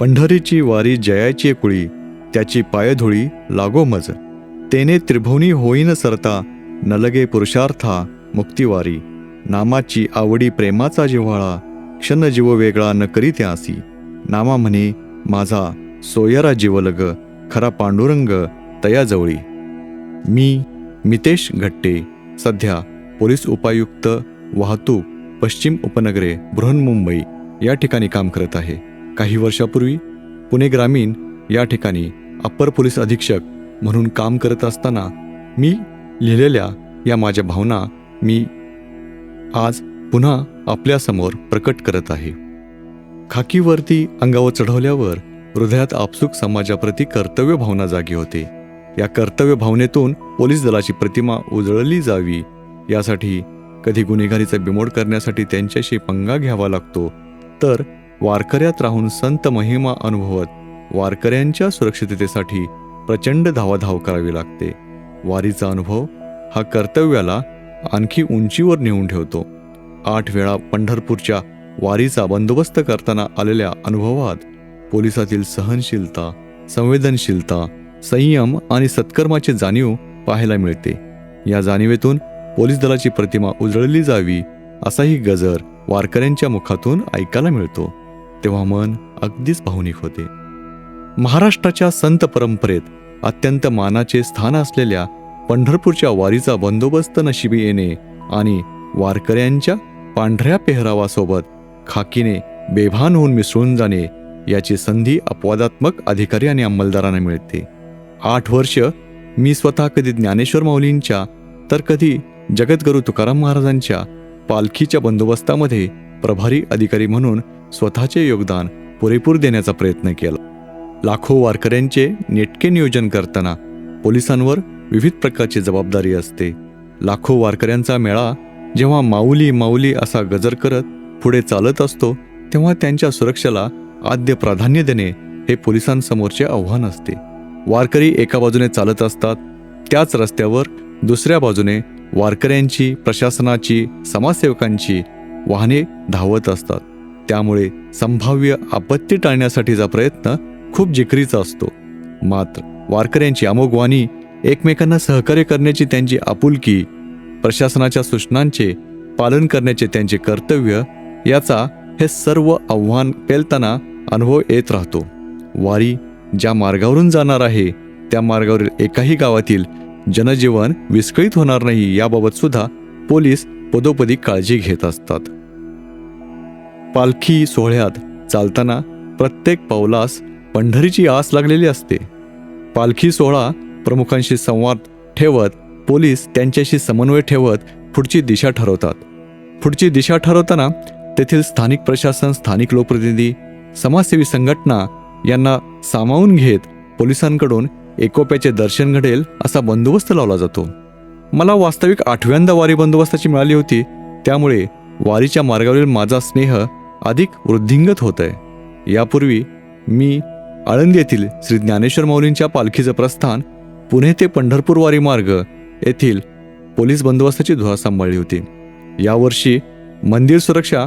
पंढरीची वारी जयाची कुळी त्याची पायधुळी लागो मज. तेने त्रिभुवनी होईन सरता नलगे पुरुषार्था मुक्तिवारी. नामाची आवडी प्रेमाचा जिव्हाळा क्षण जीव वेगळा न करी त्यासी. नामा म्हणे माझा सोयरा जीवलग खरा पांडुरंग तयाजवळी मी मितेश घट्टे सध्या पोलीस उपायुक्त वाहतूक पश्चिम उपनगरे बृहन्मुंबई या ठिकाणी काम करत आहे. काही वर्षापूर्वी पुणे ग्रामीण या ठिकाणी अप्पर पोलीस अधीक्षक म्हणून काम करत असताना मी लिहिलेल्या या माझ्या भावना मी आज पुन्हा आपल्यासमोर प्रकट करत आहे. खाकीवरती अंगावर चढवल्यावर हृदयात आपसूक समाजाप्रती कर्तव्य भावना जागी होते. या कर्तव्य भावनेतून पोलीस दलाची प्रतिमा उजळली जावी यासाठी कधी गुन्हेगारीचा बिमोड करण्यासाठी त्यांच्याशी पंगा घ्यावा लागतो तर वारकऱ्यात राहून संत महिमा अनुभवत वारकऱ्यांच्या सुरक्षिततेसाठी प्रचंड धावाधाव करावी लागते. वारीचा अनुभव हा कर्तव्याला आणखी उंचीवर नेऊन ठेवतो. आठ वेळा पंढरपूरच्या वारीचा बंदोबस्त करताना आलेल्या अनुभवात पोलिसातील सहनशीलता संवेदनशीलता संयम आणि सत्कर्माची जाणीव पाहायला मिळते. या जाणीवेतून पोलीस दलाची प्रतिमा उजळली जावी असाही गजर वारकऱ्यांच्या मुखातून ऐकायला मिळतो. तेव्हा मन अगदीच भावनिक होते. महाराष्ट्राच्या संत परंपरेत अत्यंत मानाचे स्थान असलेल्या पंढरपूरच्या वारीचा बंदोबस्त नशिबी येणे आणि वारकऱ्यांच्या पांढऱ्या पेहरावासोबत खाकीने बेभान होऊन मिसळून जाणे याची संधी अपवादात्मक अधिकारी आणि अंमलदारांना मिळते. आठ वर्ष मी स्वतः कधी ज्ञानेश्वर माऊलींच्या तर कधी जगद्गुरू तुकाराम महाराजांच्या पालखीच्या बंदोबस्तामध्ये प्रभारी अधिकारी म्हणून स्वतःचे योगदान पुरेपूर देण्याचा प्रयत्न केला. लाखो वारकऱ्यांचे नेटके नियोजन करताना पोलिसांवर विविध प्रकारची जबाबदारी असते. लाखो वारकऱ्यांचा मेळा जेव्हा माऊली माऊली असा गजर करत पुढे चालत असतो तेव्हा त्यांच्या सुरक्षेला आद्य प्राधान्य देणे हे पोलिसांसमोरचे आव्हान असते. वारकरी एका बाजूने चालत असतात त्याच रस्त्यावर दुसऱ्या बाजूने वारकऱ्यांची प्रशासनाची समाजसेवकांची वाहने धावत असतात. त्यामुळे संभाव्य आपत्ती टाळण्यासाठीचा प्रयत्न खूप जिकरीचा असतो. मात्र वारकऱ्यांची अमोघवाणी एकमेकांना सहकार्य करण्याची त्यांची आपुलकी प्रशासनाच्या सूचनांचे पालन करण्याचे त्यांचे कर्तव्य याचा हे सर्व आव्हान पेलताना अनुभव येत राहतो. वारी ज्या मार्गावरून जाणार आहे त्या मार्गावरील एकाही गावातील जनजीवन विस्कळीत होणार नाही याबाबतसुद्धा पोलीस पदोपदी काळजी घेत असतात. पालखी सोहळ्यात चालताना प्रत्येक पावलास पंढरीची आस लागलेली असते. पालखी सोहळा प्रमुखांशी संवाद ठेवत पोलीस त्यांच्याशी समन्वय ठेवत पुढची दिशा ठरवतात. पुढची दिशा ठरवताना तेथील स्थानिक प्रशासन स्थानिक लोकप्रतिनिधी समाजसेवी संघटना यांना सामावून घेत पोलिसांकडून एकोप्याचे दर्शन घडेल असा बंदोबस्त लावला जातो. मला वास्तविक आठव्यांदा वारी बंदोबस्ताची मिळाली होती त्यामुळे वारीच्या मार्गावरील माझा स्नेह अधिक वृद्धिंगत होत आहे यापूर्वी मी आळंदी येथील श्री ज्ञानेश्वर माऊलींच्या पालखीचं प्रस्थान पुणे ते पंढरपूर वारी मार्ग येथील पोलीस बंदोबस्ताची धुरा सांभाळली होती. यावर्षी मंदिर सुरक्षा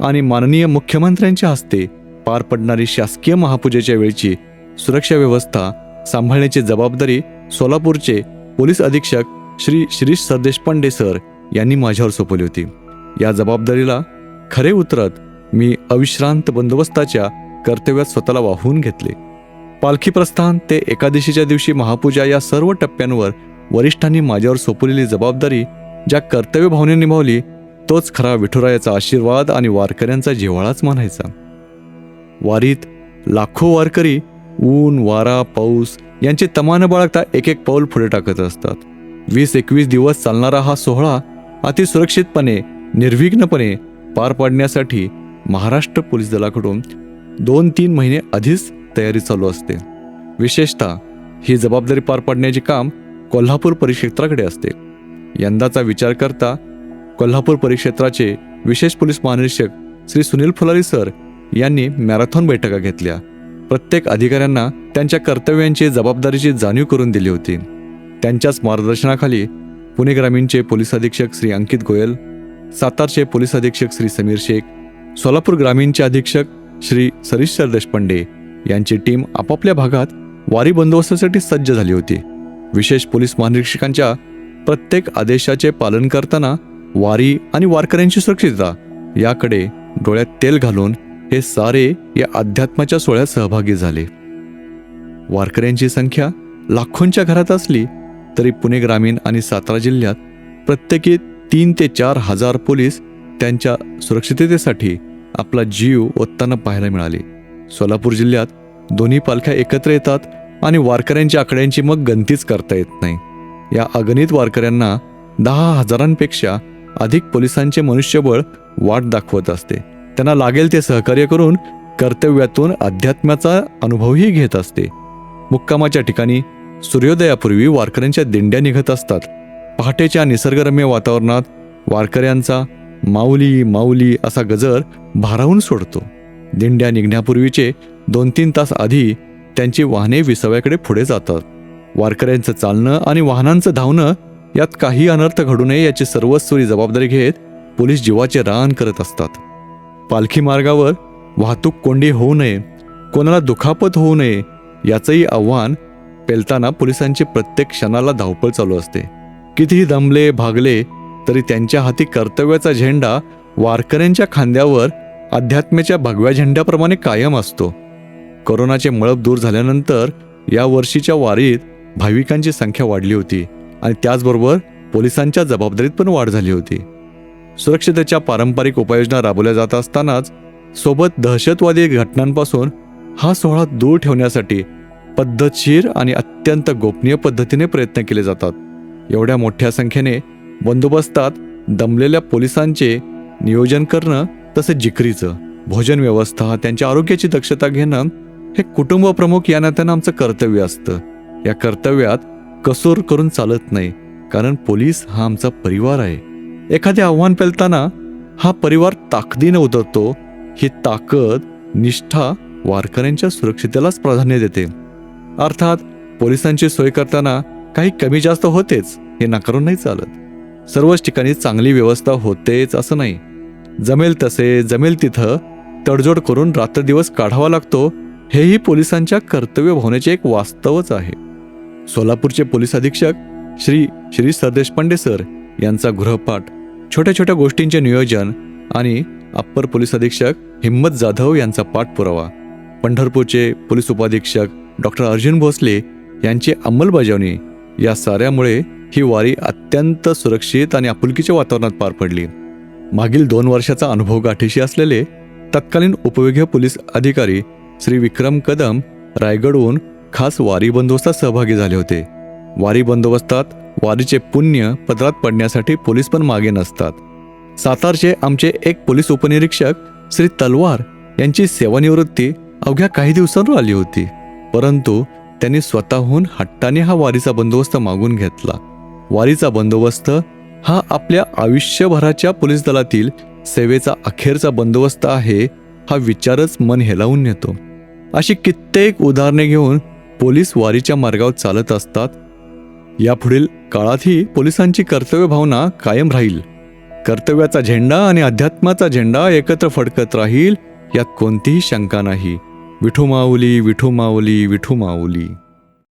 आणि माननीय मुख्यमंत्र्यांच्या हस्ते पार पडणारी शासकीय महापूजेच्या वेळची सुरक्षा व्यवस्था सांभाळण्याची जबाबदारी सोलापूरचे पोलीस अधीक्षक श्री शिरीष सरदेशपांडे सर यांनी माझ्यावर सोपवली होती. या जबाबदारीला खरे उतरत मी अविश्रांत बंदोबस्ताच्या कर्तव्यात स्वतःला वाहून घेतले. पालखी प्रस्थान ते एकादशीच्या दिवशी महापूजा या सर्व टप्प्यांवर वरिष्ठांनी माझ्यावर सोपवलेली जबाबदारी ज्या कर्तव्य भावने निभावली तोच खरा विठुरायाचा आशीर्वाद आणि वारकऱ्यांचा जिव्हाळाच मानायचा वारीत लाखो वारकरी ऊन वारा पाऊस यांचे तमान बाळगता एक एक पाऊल पुढे टाकत असतात. वीस एकवीस दिवस चालणारा हा सोहळा अतिसुरक्षितपणे निर्विघ्नपणे पार पाडण्यासाठी महाराष्ट्र पोलीस दलाकडून दोन तीन महिने आधीच तयारी चालू असते. विशेषतः ही जबाबदारी पार पाडण्याचे काम कोल्हापूर परिक्षेत्राकडे असते. यंदाचा विचार करता कोल्हापूर परिक्षेत्राचे विशेष पोलीस महानिरीक्षक श्री सुनील फुलारी सर यांनी मॅरेथॉन बैठका घेतल्या. प्रत्येक अधिकाऱ्यांना त्यांच्या कर्तव्यांची जबाबदारीची जाणीव करून दिली होती. त्यांच्याच मार्गदर्शनाखाली पुणे ग्रामीणचे पोलीस अधीक्षक श्री अंकित गोयल सातारचे पोलीस अधीक्षक श्री समीर शेख सोलापूर ग्रामीणचे अधीक्षक श्री सरीश्वर देशपांडे यांची टीम आपापल्या भागात वारी बंदोबस्तासाठी सज्ज झाली होती. विशेष पोलीस महानिरीक्षकांच्या प्रत्येक आदेशाचे पालन करताना वारी आणि वारकऱ्यांची सुरक्षितता याकडे डोळ्यात तेल घालून हे सारे या अध्यात्माच्या सोहळ्यात सहभागी झाले. वारकऱ्यांची संख्या लाखोंच्या घरात असली तरी पुणे ग्रामीण आणि सातारा जिल्ह्यात प्रत्येकी तीन ते चार हजार पोलीस त्यांच्या सुरक्षिततेसाठी आपला जीव ओतताना पाहायला मिळाले. सोलापूर जिल्ह्यात दोन्ही पालख्या एकत्र येतात आणि वारकऱ्यांच्या आकड्यांची मग गणतीच करता येत नाही. या अगणित वारकऱ्यांना दहा हजारांपेक्षा अधिक पोलिसांचे मनुष्यबळ वाट दाखवत असते. त्यांना लागेल ते सहकार्य करून कर्तव्यातून अध्यात्माचा अनुभवही घेत असते. मुक्कामाच्या ठिकाणी सूर्योदयापूर्वी वारकऱ्यांच्या दिंड्या निघत असतात. पहाटेच्या निसर्गरम्य वातावरणात वारकऱ्यांचा माऊली माऊली असा गजर भारावून सोडतो. दिंड्या निघण्यापूर्वीचे दोन तीन तास आधी त्यांची वाहने विसाव्याकडे पुढे जातात. वारकऱ्यांचं चालणं आणि वाहनांचं धावणं यात काही अनर्थ घडू नये याची सर्वस्वरी जबाबदारी घेत पोलीस जीवाचे रान करत असतात. पालखी मार्गावर वाहतूक कोंडी होऊ नये कोणाला दुखापत होऊ नये याचंही आव्हान पेलताना पोलिसांची प्रत्येक क्षणाला धावपळ चालू असते. कितीही दमले भागले तरी त्यांच्या हाती कर्तव्याचा झेंडा वारकऱ्यांच्या खांद्यावर अध्यात्मेच्या भगव्या झेंड्याप्रमाणे कायम असतो. कोरोनाचे मळप दूर झाल्यानंतर या वर्षीच्या वारीत भाविकांची संख्या वाढली होती आणि त्याचबरोबर पोलिसांच्या जबाबदारीत पण वाढ झाली होती. सुरक्षिततेच्या पारंपरिक उपाययोजना राबवल्या जात असतानाच सोबत दहशतवादी घटनांपासून हा सोहळा दूर ठेवण्यासाठी पद्धतशीर आणि अत्यंत गोपनीय पद्धतीने प्रयत्न केले जातात. एवढ्या मोठ्या संख्येने बंदोबस्तात दमलेल्या पोलिसांचे नियोजन करणं तसेच जिकरीचं. भोजन व्यवस्था त्यांच्या आरोग्याची दक्षता घेणं हे कुटुंब प्रमुख या नात्यानं आमचं कर्तव्य असतं. या कर्तव्यात कसूर करून चालत नाही कारण पोलीस हा आमचा परिवार आहे. एखादे आव्हान पेलताना हा परिवार ताकदीने उतरतो ही ताकद निष्ठा वारकऱ्यांच्या सुरक्षितेलाच प्राधान्य देते. अर्थात पोलिसांची सोय करताना काही कमी जास्त होतेच हे नाकारून नाही चालत. सर्वच ठिकाणी चांगली व्यवस्था होतेच असं नाही. जमेल तसे जमेल तिथं तडजोड करून रात्रदिवस काढावा लागतो हेही पोलिसांच्या कर्तव्य भावनेचे एक वास्तवच आहे. सोलापूरचे पोलीस अधीक्षक श्री श्री सरदेशपांडे सर यांचा गृहपाठ छोट्या छोट्या गोष्टींचे नियोजन आणि अप्पर पोलीस अधीक्षक हिम्मत जाधव यांचा पाठपुरावा पंढरपूरचे पोलीस उपाधीक्षक डॉक्टर अर्जुन भोसले यांची अंमलबजावणी या साऱ्यामुळे ही वारी अत्यंत सुरक्षित आणि आपुलकीच्या वातावरणात पार पडली. मागील दोन वर्षाचा अनुभव गाठीशी असलेले तत्कालीन उपविभागीय पोलीस अधिकारी श्री विक्रम कदम रायगडहून खास वारी बंदोबस्तात सहभागी झाले होते. वारी बंदोबस्तात वारीचे पुण्य पदरात पडण्यासाठी पोलीस पण मागे नसतात. सातारचे आमचे एक पोलीस उपनिरीक्षक श्री तलवार यांची सेवानिवृत्ती अवघ्या काही दिवसांवर आली होती. परंतु त्यांनी स्वतःहून हट्टाने हा वारीचा बंदोबस्त मागून घेतला. वारीचा बंदोबस्त हा आपल्या आयुष्यभराच्या पोलीस दलातील सेवेचा अखेरचा बंदोबस्त आहे हा विचारच मन हेलावून नेतो. अशी कित्येक उदाहरणे घेऊन पोलीस वारीच्या मार्गावर चालत असतात. यापुढील काळातही पोलिसांची कर्तव्य भावना कायम राहील. कर्तव्याचा झेंडा आणि अध्यात्माचा झेंडा एकत्र फडकत राहील यात कोणतीही शंका नाही. विठू माऊली विठू माऊली विठू माऊली